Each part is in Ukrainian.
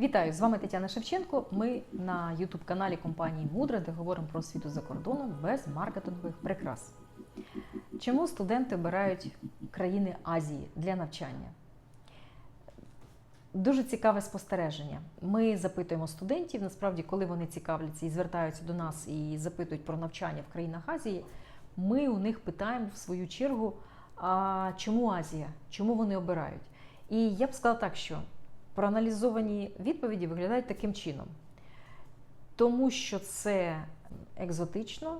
Вітаю! З вами Тетяна Шевченко. Ми на youtube каналі компанії Мудра, де говоримо про освіту за кордоном без маркетингових прикрас. Чому студенти обирають країни Азії для навчання? Дуже цікаве спостереження. Ми запитуємо студентів, насправді, коли вони цікавляться і звертаються до нас і запитують про навчання в країнах Азії, ми у них питаємо в свою чергу, а чому Азія? Чому вони обирають? І я б сказала так, що проаналізовані відповіді виглядають таким чином. Тому що це екзотично,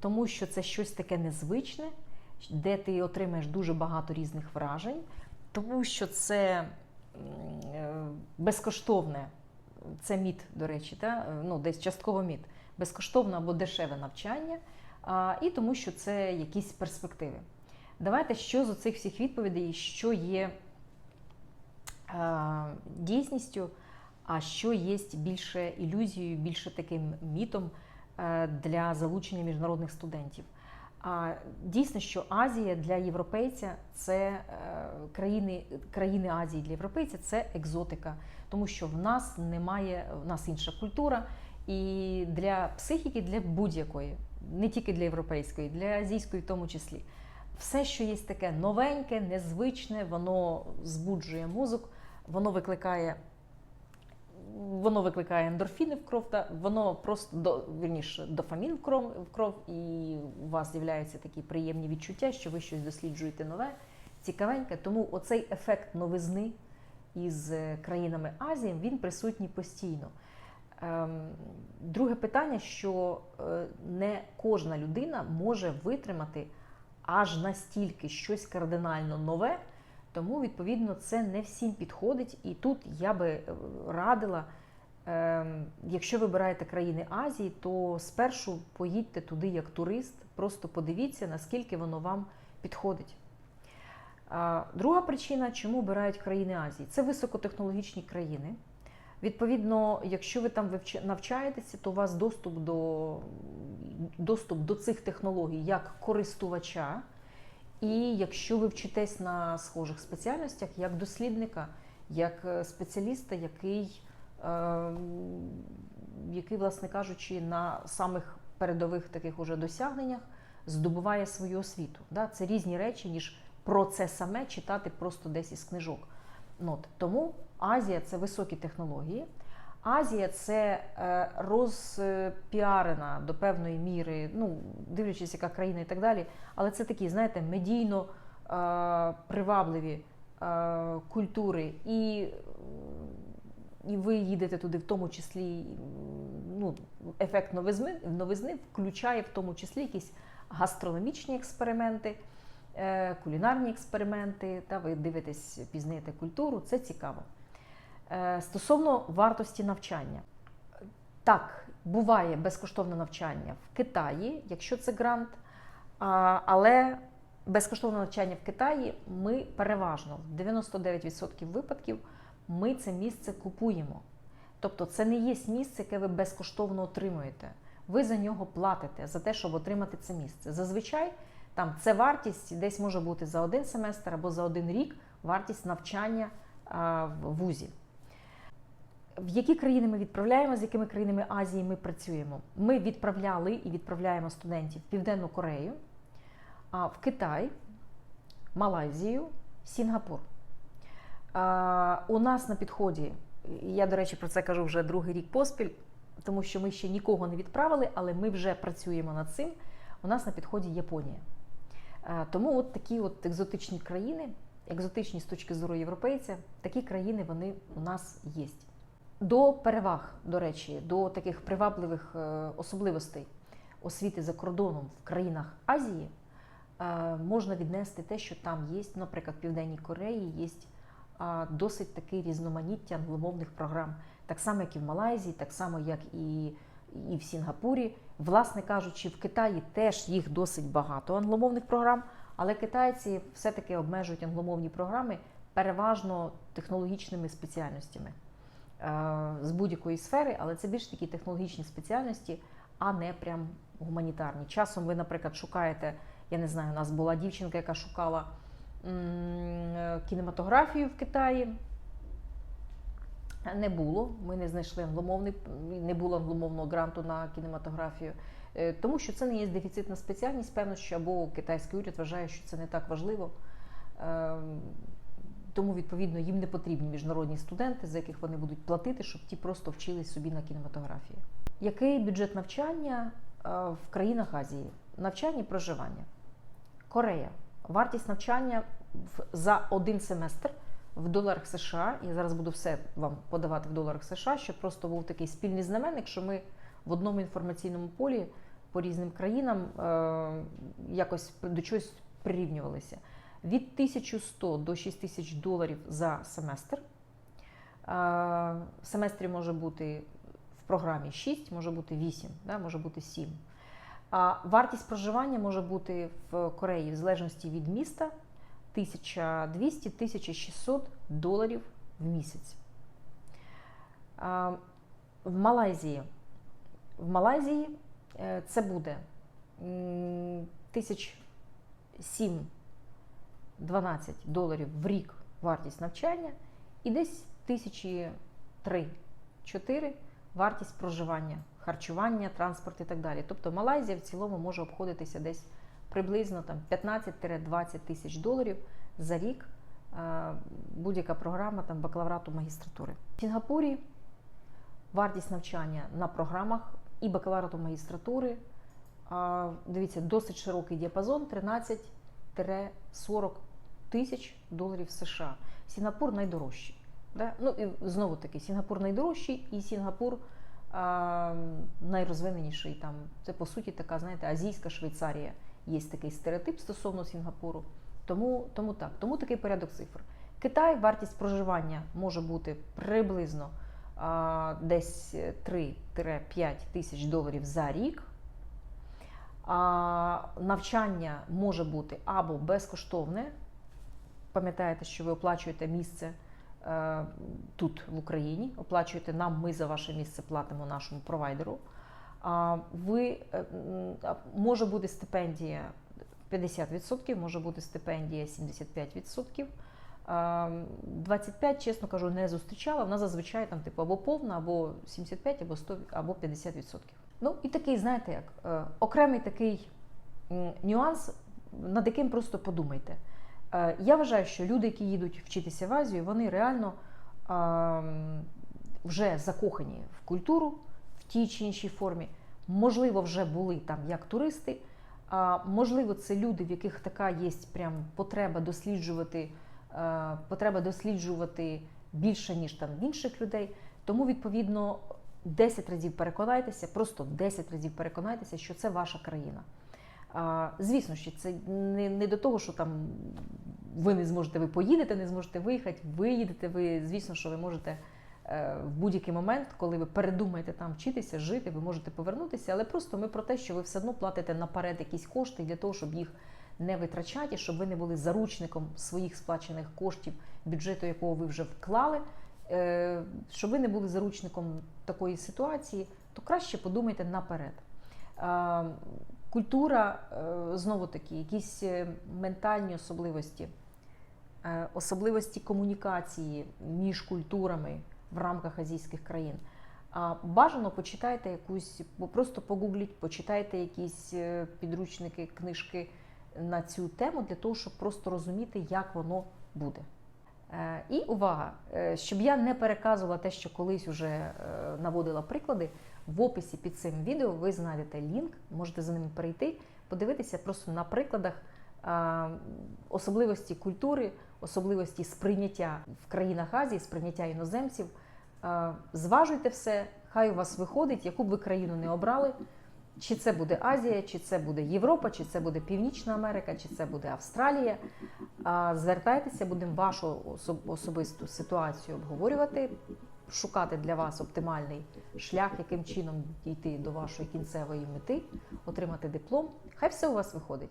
тому що це щось таке незвичне, де ти отримаєш дуже багато різних вражень, тому що це е, безкоштовне, це міт, до речі, та? ну, десь частково міт, безкоштовне або дешеве навчання, і тому що це якісь перспективи. Давайте що з оцих всіх відповідей, що є е, дійсністю, а що є більше ілюзією, більше таким мітом е, для залучення міжнародних студентів. А дійсно, що Азія для європейця це країни, країни Азії для європейця це екзотика, тому що в нас немає, в нас інша культура, і для психіки, для будь-якої, не тільки для європейської, для азійської в тому числі. Все, що є таке новеньке, незвичне, воно збуджує мозок, воно викликає. Воно викликає ендорфіни в кров, та воно просто до вірніше дофамін в кров, в кров, і у вас з'являються такі приємні відчуття, що ви щось досліджуєте нове, цікавеньке. Тому оцей ефект новизни із е, країнами Азії він присутній постійно. Ем, Друге питання, що е, не кожна людина може витримати аж настільки щось кардинально нове. Тому, відповідно, це не всім підходить. І тут я би е, радила, е, якщо вибираєте країни Азії, то спершу поїдьте туди як турист, просто подивіться, наскільки воно вам підходить. Друга причина, чому обирають країни Азії, це високотехнологічні країни. Відповідно, якщо ви там навчаєтеся, то у вас доступ до, доступ до цих технологій як користувача. І якщо ви вчитесь на схожих спеціальностях, як дослідника, як е, спеціаліста, який, е, який, власне кажучи, на самих передових таких уже досягненнях здобуває свою освіту. Да? Це різні речі, ніж про це саме читати просто десь із книжок. Ну, от, тому Азія це високі технології. Азія це е, розпіарена до певної міри, ну дивлячись, яка країна і так далі. Але це такі, знаєте, медійно е, привабливі е, культури, і, і ви їдете туди, в тому числі ну, ефект новизни, новизни включає в тому числі якісь гастрономічні експерименти, кулінарні експерименти. Та ви дивитесь, пізнаєте культуру, це цікаво. Е, Стосовно вартості навчання, так, буває безкоштовне навчання в Китаї, якщо це грант, але безкоштовне навчання в Китаї ми переважно в 99% випадків ми це місце купуємо. Тобто це не є місце, яке ви безкоштовно отримуєте. Ви за нього платите за те, щоб отримати це місце. Зазвичай там це вартість десь може бути за один семестр або за один рік вартість навчання в вузі. В які країни ми відправляємо, з якими країнами Азії ми працюємо? Ми відправляли і відправляємо студентів в Південну Корею, в Китай, Малайзію, Сінгапур. У нас на підході, я, до речі, про це кажу вже другий рік поспіль, тому що ми ще нікого не відправили, але ми вже працюємо над цим. У нас на підході Японія. Тому от такі от екзотичні країни, екзотичні з точки зору європейця, такі країни вони у нас є. До переваг, до речі, до таких привабливих е, особливостей освіти за кордоном в країнах Азії е, можна віднести те, що там є, наприклад, в Південній Кореї є досить таке різноманіття англомовних програм, так само, як і в Малайзії, так само, як і, і в Сінгапурі. Власне кажучи, в Китаї теж їх досить багато англомовних програм, але китайці все-таки обмежують англомовні програми переважно технологічними спеціальностями з будь-якої сфери, але це більш такі технологічні спеціальності, а не прям гуманітарні. Часом ви, наприклад, шукаєте, я не знаю, у нас була дівчинка, яка шукала е, кінематографію в Китаї. не було. Ми не знайшли англомовний, не було англомовного гранту на кінематографію, Е, тому що це не є дефіцитна спеціальність. Певно, що або китайський уряд вважає, що це не так важливо. Тому, відповідно, їм не потрібні міжнародні студенти, за яких вони будуть платити, щоб ті просто вчились собі на кінематографії. Який бюджет навчання е, в країнах Азії? Навчання і проживання. Корея. Вартість навчання за один семестр в доларах США. Я зараз буду все вам подавати в доларах США, щоб просто був такий спільний знаменник, що ми в одному інформаційному полі по різним країнам е, якось до чогось прирівнювалися від 1100 до 6000 доларів за семестр. В семестрі може бути в програмі 6, може бути 8, да, може бути 7. А вартість проживання може бути в Кореї в залежності від міста 1200-1600 доларів в місяць. В Малайзії. В Малайзії е, це буде 1007 12 доларів в рік вартість навчання і десь тисячі 3-4 вартість проживання, харчування, транспорт і так далі. Тобто Малайзія в цілому може обходитися десь приблизно 15-20 тисяч доларів за рік. Е, будь-яка програма там бакалаврату магістратури. В Сінгапурі вартість навчання на програмах і бакалаврату магістратури. Дивіться, досить широкий діапазон 13 13-40 тисяч доларів США. Сінгапур найдорожчий. Да? Ну і знову таки, Сінгапур найдорожчий, і Сінгапур а, найрозвиненіший. Там це по суті така, знаєте, азійська Швейцарія. Є такий стереотип стосовно Сінгапуру. Тому, тому так, тому такий порядок цифр. Китай вартість проживання може бути приблизно а, десь 3-5 тисяч доларів за рік. Навчання може бути або безкоштовне. Пам'ятаєте, що ви оплачуєте місце е, тут, в Україні, оплачуєте нам, ми за ваше місце платимо нашому провайдеру. Ви, е, може бути стипендія 50%, може бути стипендія 75%. 25, чесно кажу, не зустрічала. Вона зазвичай там, типу, або повна, або 75, або 100, або 50%. Ну і такий, знаєте, як е, окремий такий нюанс, над яким просто подумайте. Е, Я вважаю, що люди, які їдуть вчитися в Азію, вони реально вже закохані в культуру в тій чи іншій формі. Можливо, вже були там як туристи. А можливо, це люди, в яких така є прям потреба досліджувати, е, потреба досліджувати більше, ніж там в інших людей. Тому, відповідно, 10 разів переконайтеся, просто 10 разів переконайтеся, що це ваша країна. Звісно, що це не, не до того, що там ви не зможете, ви поїдете, не зможете виїхати, виїдете, ви, звісно, що ви можете е, в будь-який момент, коли ви передумаєте там вчитися, жити, ви можете повернутися, але просто ми про те, що ви все одно платите наперед якісь кошти для того, щоб їх не витрачати, щоб ви не були заручником своїх сплачених коштів, бюджету якого ви вже вклали. Е, Щоб ви не були заручником такої ситуації, то краще подумайте наперед. Е, Культура, е, знову таки, якісь ментальні особливості, особливості комунікації між культурами в рамках азійських країн. Бажано почитайте якусь, просто погугліть, почитайте якісь підручники, книжки на цю тему для того, щоб просто розуміти, як воно буде. Е, І увага, е, щоб я не переказувала те, що колись вже е, наводила приклади. В описі під цим відео ви знайдете лінк, можете за ним перейти, подивитися просто на прикладах особливості культури, особливості сприйняття в країнах Азії, сприйняття іноземців. Зважуйте все, хай у вас виходить, яку б ви країну не обрали. Чи це буде Азія, чи це буде Європа, чи це буде Північна Америка, чи це буде Австралія. Звертайтеся, будемо вашу особисту ситуацію обговорювати, шукати для вас оптимальний шлях, яким чином дійти до вашої кінцевої мети, отримати диплом. Хай все у вас виходить.